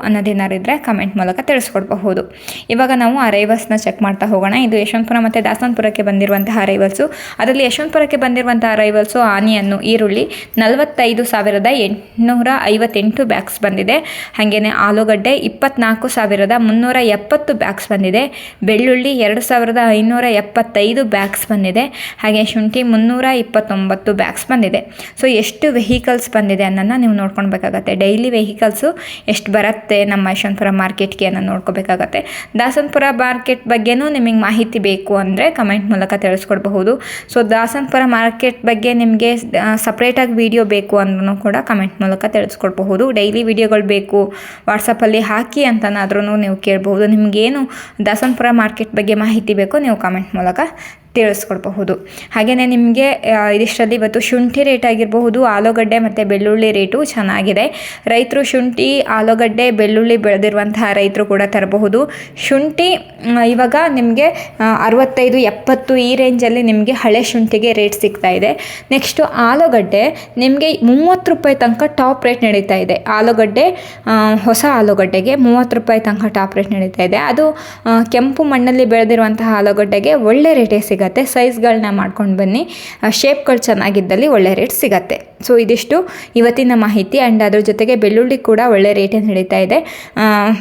Speaker 1: ಅನ್ನೋದೇನಾದ್ರು ಇದ್ರೆ ಕಮೆಂಟ್ ಮೂಲಕ ತಿಳಿಸ್ಕೊಡ್ಬಹುದು. ಇವಾಗ ನಾವು ಅರೈವಲ್ಸ್ನ ಚೆಕ್ ಮಾಡ್ತಾ ಹೋಗೋಣ. ಇದು ಯಶವಂತಪುರ ಮತ್ತು ದಾಸನಪುರಕ್ಕೆ ಬಂದಿರುವಂತಹ ಅರೈವಲ್ಸು ಅದರಲ್ಲಿ ಯಶವಂತಪುರಕ್ಕೆ ಬಂದಿರುವಂತಹ ಅರೈವಲ್ಸು ಆನಿಯನ್ನು, ಈರುಳ್ಳಿ ನಲವತ್ತೈದು ಸಾವಿರದ ಎಂಟುನೂರ ಐವತ್ತೆಂಟು ಬ್ಯಾಗ್ಸ್ ಬಂದಿದೆ. ಹಾಗೆಯೇ ಆಲೂಗಡ್ಡೆ ಇಪ್ಪತ್ನಾಲ್ಕು ಸಾವಿರದ ಮುನ್ನೂರ ಎಪ್ಪತ್ತು ಬ್ಯಾಗ್ಸ್ ಬಂದಿದೆ. ಬೆಳ್ಳುಳ್ಳಿ ಎರಡು ಸಾವಿರದ ಐನೂರ ಎಪ್ಪತ್ತೈದು ಬ್ಯಾಗ್ಸ್ ಬಂದಿದೆ. ಹಾಗೆ ಶುಂಠಿ ಮುನ್ನೂರ ಇಪ್ಪತ್ತೊಂಬತ್ತು ಬ್ಯಾಗ್ಸ್ ಬಂದಿದೆ. ಸೊ ಎಷ್ಟು ವೆಹಿಕಲ್ಸ್ ಬಂದಿದೆ ಅನ್ನೋದನ್ನ ನೀವು ನೋಡ್ಕೊಳ್ಬೇಕಾಗತ್ತೆ. ಡೈಲಿ ವೆಹಿಕಲ್ಸು ಎಷ್ಟು ಬರುತ್ತೆ, ನಮ್ಮ ಯಶವಂತಪುರ ಮಾರ್ಕೆಟ್ಗೆ ಅನ್ನೋ ನೋಡ್ಕೋಬೇಕಾಗತ್ತೆ. ದಾಸನಪುರ ಮಾರ್ಕೆಟ್ ಬಗ್ಗೆನೂ ನಿಮಗೆ ಮಾಹಿತಿ ಬೇಕು ಅಂದರೆ ಕಮೆಂಟ್ ಮೂಲಕ ತಿಳಿಸ್ಕೊಡ್ಬಹುದು. ಸೊ ದಾಸನಪುರ ಮಾರ್ಕೆಟ್ ಬಗ್ಗೆ ನಿಮಗೆ ಸಪ್ರೇಟಾಗಿ ವಿಡಿಯೋ ಬೇಕು ಅಂದ್ರೂ ಕೂಡ ಕಮೆಂಟ್ ಮೂಲಕ ತಿಳಿಸ್ಕೊಡ್ಬಹುದು. ಡೈಲಿ ವಿಡಿಯೋಗಳು ಬೇಕು ವಾಟ್ಸಪ್ಪಲ್ಲಿ ಹಾಕಿ ಅಂತನಾದ್ರೂ ನೀವು ಕೇಳಬಹುದು. ನಿಮಗೇನು ದಾಸನಪುರ ಮಾರ್ಕೆಟ್ ಬಗ್ಗೆ ಮಾಹಿತಿ ಬೇಕು, ನೀವು ಕಮೆಂಟ್ ಮೂಲಕ ತಿಳಿಸ್ಕೊಡ್ಬಹುದು. ಹಾಗೆಯೇ ನಿಮಗೆ ಇದಿಷ್ಟರಲ್ಲಿ ಇವತ್ತು ಶುಂಠಿ ರೇಟ್ ಆಗಿರಬಹುದು, ಆಲೂಗಡ್ಡೆ ಮತ್ತು ಬೆಳ್ಳುಳ್ಳಿ ರೇಟು ಚೆನ್ನಾಗಿದೆ. ರೈತರು ಶುಂಠಿ, ಆಲೂಗಡ್ಡೆ, ಬೆಳ್ಳುಳ್ಳಿ ಬೆಳೆದಿರುವಂತಹ ರೈತರು ಕೂಡ ತರಬಹುದು. ಶುಂಠಿ ಇವಾಗ ನಿಮಗೆ ಅರವತ್ತೈದು, ಎಪ್ಪತ್ತು ಈ ರೇಂಜಲ್ಲಿ ನಿಮಗೆ ಹಳೆ ಶುಂಠಿಗೆ ರೇಟ್ ಸಿಗ್ತಾ ಇದೆ. ನೆಕ್ಸ್ಟು ಆಲೂಗಡ್ಡೆ, ನಿಮಗೆ ಮೂವತ್ತು ರೂಪಾಯಿ ತನಕ ಟಾಪ್ ರೇಟ್ ನಡೀತಾ ಇದೆ. ಆಲೂಗಡ್ಡೆ ಹೊಸ ಆಲೂಗಡ್ಡೆಗೆ ಮೂವತ್ತು ರೂಪಾಯಿ ತನಕ ಟಾಪ್ ರೇಟ್ ನಡೀತಾ ಇದೆ. ಅದು ಕೆಂಪು ಮಣ್ಣಲ್ಲಿ ಬೆಳೆದಿರುವಂತಹ ಆಲೂಗಡ್ಡೆಗೆ ಒಳ್ಳೆ ರೇಟೇ ಸಿಗತ್ತೆ. ಸೈಜ್ಗಳನ್ನ ಮಾಡ್ಕೊಂಡು ಬನ್ನಿ. ಶೇಪ್ಗಳು ಚೆನ್ನಾಗಿದ್ದಲ್ಲಿ ಒಳ್ಳೆ ರೇಟ್ ಸಿಗತ್ತೆ. ಸೊ ಇದಿಷ್ಟು ಇವತ್ತಿನ ಮಾಹಿತಿ ಆ್ಯಂಡ್ ಅದ್ರ ಜೊತೆಗೆ ಬೆಳ್ಳುಳ್ಳಿ ಕೂಡ ಒಳ್ಳೆ ರೇಟೇ ನಡೀತಾ ಇದೆ.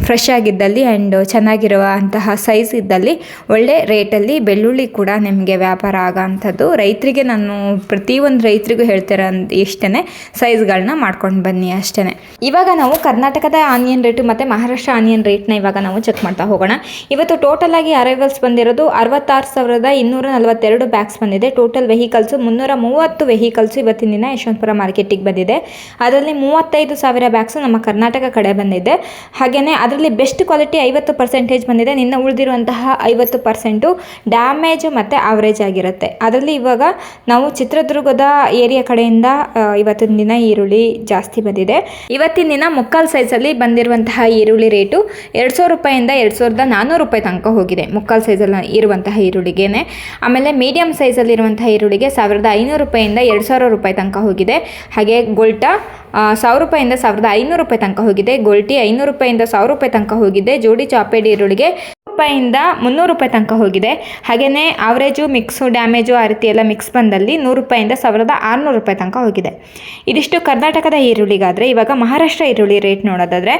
Speaker 1: ಫ್ರೆಶ್ ಆಗಿದ್ದಲ್ಲಿ ಆ್ಯಂಡ್ ಚೆನ್ನಾಗಿರುವಂತಹ ಸೈಜ್ ಇದ್ದಲ್ಲಿ ಒಳ್ಳೆ ರೇಟಲ್ಲಿ ಬೆಳ್ಳುಳ್ಳಿ ಕೂಡ ನಿಮಗೆ ವ್ಯಾಪಾರ ಆಗೋ ಅಂಥದ್ದು ರೈತರಿಗೆ ನಾನು ಪ್ರತಿಯೊಂದು ರೈತರಿಗೂ ಹೇಳ್ತಿರೋ ಇಷ್ಟೇ ಸೈಜ್ಗಳನ್ನ ಮಾಡ್ಕೊಂಡು ಬನ್ನಿ ಅಷ್ಟೇ ಇವಾಗ ನಾವು ಕರ್ನಾಟಕದ ಆನಿಯನ್ ರೇಟು ಮತ್ತು ಮಹಾರಾಷ್ಟ್ರ ಆನಿಯನ್ ರೇಟ್ನ ಇವಾಗ ನಾವು ಚೆಕ್ ಮಾಡ್ತಾ ಹೋಗೋಣ. ಇವತ್ತು ಟೋಟಲ್ ಆಗಿ ಅರೈವಲ್ಸ್ ಬಂದಿರೋದು ಅರವತ್ತಾರು ಸಾವಿರದ ಇನ್ನೂರ ನಲವತ್ತೆರಡು ಬ್ಯಾಗ್ಸ್ ಬಂದಿದೆ. ಟೋಟಲ್ ವೆಹಿಕಲ್ಸು ಮುನ್ನೂರ ಮೂವತ್ತು ವೆಹಿಕಲ್ಸು ಇವತ್ತಿನ ದಿನ ಯಶವಂತಪುರ ಮಾರ್ಕೆಟಿಗೆ ಬಂದಿದೆ. ಅದರಲ್ಲಿ ಮೂವತ್ತೈದು ಸಾವಿರ ಬ್ಯಾಗ್ಸು ನಮ್ಮ ಕರ್ನಾಟಕ ಕಡೆ ಬಂದಿದೆ. ಹಾಗೆಯೇ ಅದರಲ್ಲಿ ಬೆಸ್ಟ್ ಕ್ವಾಲಿಟಿ ಐವತ್ತು ಪರ್ಸೆಂಟೇಜ್ ಬಂದಿದೆ. ನಿನ್ನ ಉಳಿದಿರುವಂತಹ ಐವತ್ತು ಪರ್ಸೆಂಟು ಡ್ಯಾಮೇಜು ಮತ್ತು ಆವ್ರೇಜ್ ಆಗಿರುತ್ತೆ. ಅದರಲ್ಲಿ ಇವಾಗ ನಾವು ಚಿತ್ರದುರ್ಗದ ಏರಿಯಾ ಕಡೆಯಿಂದ ಇವತ್ತಿನ ದಿನ ಈರುಳ್ಳಿ ಜಾಸ್ತಿ ಬಂದಿದೆ. ಇವತ್ತಿನ ದಿನ ಮುಕ್ಕಾಲು ಸೈಜಲ್ಲಿ ಬಂದಿರುವಂತಹ ಈರುಳ್ಳಿ ರೇಟು ಎರಡು ಸಾವಿರ ರೂಪಾಯಿಂದ ಎರಡು ಸಾವಿರದ ನಾನ್ನೂರು ರೂಪಾಯಿ ತನಕ ಹೋಗಿದೆ. ಮುಕ್ಕಾಲು ಸೈಜಲ್ಲಿ ಇರುವಂತಹ ಈರುಳ್ಳಿಗೆನೆ. ಆಮೇಲೆ ಮೀಡಿಯಮ್ ಸೈಜಲ್ಲಿರುವಂಥ ಈರುಳ್ಳಿಗೆ ಸಾವಿರದ ಐನೂರು ರೂಪಾಯಿಂದ ಎರಡು ಸಾವಿರ ರೂಪಾಯಿ ತನಕ ಹೋಗಿದೆ. ಹಾಗೆ ಗೊಲ್ಟಾ ಸಾವಿರ ರೂಪಾಯಿಂದ ಸಾವಿರದ ಐನೂರು ರೂಪಾಯಿ ತನಕ ಹೋಗಿದೆ. ಗೋಲ್ಟಿ ಐನೂರು ರೂಪಾಯಿಂದ ಸಾವಿರ ರೂಪಾಯಿ ತನಕ ಹೋಗಿದೆ. ಜೋಡಿ ಚಾಪೇಡಿ ಈರುಳ್ಳಿಗೆ ರೂಪಾಯಿಂದ ಮುನ್ನೂರು ರೂಪಾಯಿ ತನಕ ಹೋಗಿದೆ. ಹಾಗೆಯೇ ಆವ್ರೇಜು ಮಿಕ್ಸು ಡ್ಯಾಮೇಜು ಆ ರೀತಿ ಎಲ್ಲ ಮಿಕ್ಸ್ ಬಂದಲ್ಲಿ ನೂರು ರೂಪಾಯಿಂದ ಸಾವಿರದ ಆರುನೂರು ರೂಪಾಯಿ ತನಕ ಹೋಗಿದೆ. ಇದಿಷ್ಟು ಕರ್ನಾಟಕದ ಈರುಳ್ಳಿಗಾದರೆ ಇವಾಗ ಮಹಾರಾಷ್ಟ್ರ ಈರುಳ್ಳಿ ರೇಟ್ ನೋಡೋದಾದರೆ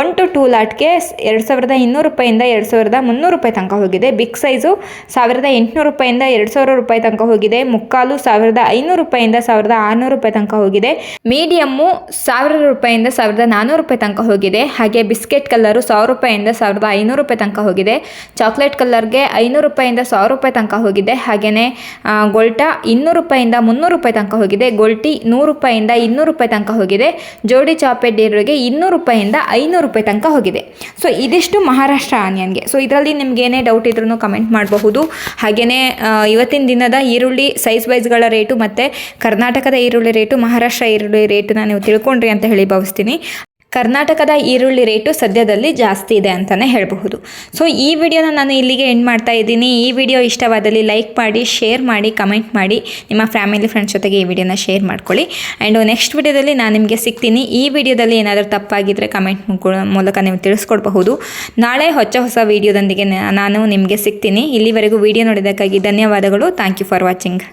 Speaker 1: ಒನ್ ಟು ಟೂ ಲಾಟ್ಗೆ ಎರಡು ಸಾವಿರದ ಇನ್ನೂರು ರೂಪಾಯಿಂದ ಎರಡು ಸಾವಿರದ ಮುನ್ನೂರು ರೂಪಾಯಿ ತನಕ ಹೋಗಿದೆ. ಬಿಗ್ ಸೈಜು ಸಾವಿರದ ಎಂಟುನೂರು ರೂಪಾಯಿಂದ ಎರಡು ಸಾವಿರ ರೂಪಾಯಿ ತನಕ ಹೋಗಿದೆ. ಮುಕ್ಕಾಲು ಸಾವಿರದ ಐನೂರು ರೂಪಾಯಿಂದ ಸಾವಿರದ ಆರುನೂರು ರೂಪಾಯಿ ತನಕ ಹೋಗಿದೆ. ಮೀಡಿಯಮ್ಮು ಸಾವಿರ ರೂಪಾಯಿಂದ ಸಾವಿರದ ನಾನ್ನೂರು ರೂಪಾಯಿ ತನಕ ಹೋಗಿದೆ. ಹಾಗೆ ಬಿಸ್ಕೆಟ್ ಕಲರು ಸಾವಿರ ರೂಪಾಯಿಂದ ಸಾವಿರದ ಐನೂರು ರೂಪಾಯಿ ತನಕ ಹೋಗಿದೆ. ಚಾಕ್ಲೇಟ್ ಕಲರ್ಗೆ ಐನೂರು ರೂಪಾಯಿಂದ ಸಾವಿರ ರೂಪಾಯಿ ತನಕ ಹೋಗಿದೆ. ಹಾಗೆಯೇ ಗೊಲ್ಟಾ ಇನ್ನೂರು ರೂಪಾಯಿಂದ ಮುನ್ನೂರು ರೂಪಾಯಿ ತನಕ ಹೋಗಿದೆ. ಗೊಲ್ಟಿ ನೂರು ರೂಪಾಯಿಂದ ಇನ್ನೂರು ರೂಪಾಯಿ ತನಕ ಹೋಗಿದೆ. ಜೋಡಿ ಚಾಪೆಡ್ ಈರುಳ್ಳಿಗೆ ಇನ್ನೂರು ರೂಪಾಯಿಂದ ಐನೂರು ರೂಪಾಯಿ ತನಕ ಹೋಗಿದೆ. ಸೊ, ಇದಿಷ್ಟು ಮಹಾರಾಷ್ಟ್ರ ಆನಿಯನ್ಗೆ. ಸೊ, ಇದರಲ್ಲಿ ನಿಮ್ಗೆ ಏನೇ ಡೌಟ್ ಇದ್ರೂ ಕಮೆಂಟ್ ಮಾಡಬಹುದು. ಹಾಗೆಯೇ ಇವತ್ತಿನ ದಿನದ ಈರುಳ್ಳಿ ಸೈಜ್ ವೈಸ್ಗಳ ರೇಟು ಮತ್ತು ಕರ್ನಾಟಕದ ಈರುಳ್ಳಿ ರೇಟು ಮಹಾರಾಷ್ಟ್ರ ಈರುಳ್ಳಿ ರೇಟನ್ನ ನೀವು ತಿಳ್ಕೊಂಡ್ರಿ ಅಂತ ಹೇಳಿ ಭಾವಿಸ್ತೀನಿ. ಕರ್ನಾಟಕದ ಈರುಳ್ಳಿ ರೇಟು ಸದ್ಯದಲ್ಲಿ ಜಾಸ್ತಿ ಇದೆ ಅಂತಲೇ ಹೇಳಬಹುದು. ಸೊ ಈ ವಿಡಿಯೋನ ನಾನು ಇಲ್ಲಿಗೆ ಎಂಡ್ ಮಾಡ್ತಾ ಇದ್ದೀನಿ. ಈ ವಿಡಿಯೋ ಇಷ್ಟವಾದಲ್ಲಿ ಲೈಕ್ ಮಾಡಿ ಶೇರ್ ಮಾಡಿ ಕಮೆಂಟ್ ಮಾಡಿ. ನಿಮ್ಮ ಫ್ಯಾಮಿಲಿ ಫ್ರೆಂಡ್ಸ್ ಜೊತೆಗೆ ಈ ವಿಡಿಯೋನ ಶೇರ್ ಮಾಡ್ಕೊಳ್ಳಿ. ಆ್ಯಂಡ್ ನೆಕ್ಸ್ಟ್ ವಿಡಿಯೋದಲ್ಲಿ ನಾನು ನಿಮಗೆ ಸಿಗ್ತೀನಿ. ಈ ವಿಡಿಯೋದಲ್ಲಿ ಏನಾದರೂ ತಪ್ಪಾಗಿದ್ದರೆ ಕಮೆಂಟ್ ಮೂಲಕ ನೀವು ತಿಳಿಸ್ಕೊಡ್ಬಹುದು. ನಾಳೆ ಹೊಸ ಹೊಸ ವಿಡಿಯೋದೊಂದಿಗೆ ನಾನು ನಿಮಗೆ ಸಿಗ್ತೀನಿ. ಇಲ್ಲಿವರೆಗೂ ವಿಡಿಯೋ ನೋಡಿದ್ದಕ್ಕಾಗಿ ಧನ್ಯವಾದಗಳು. Thank you for watching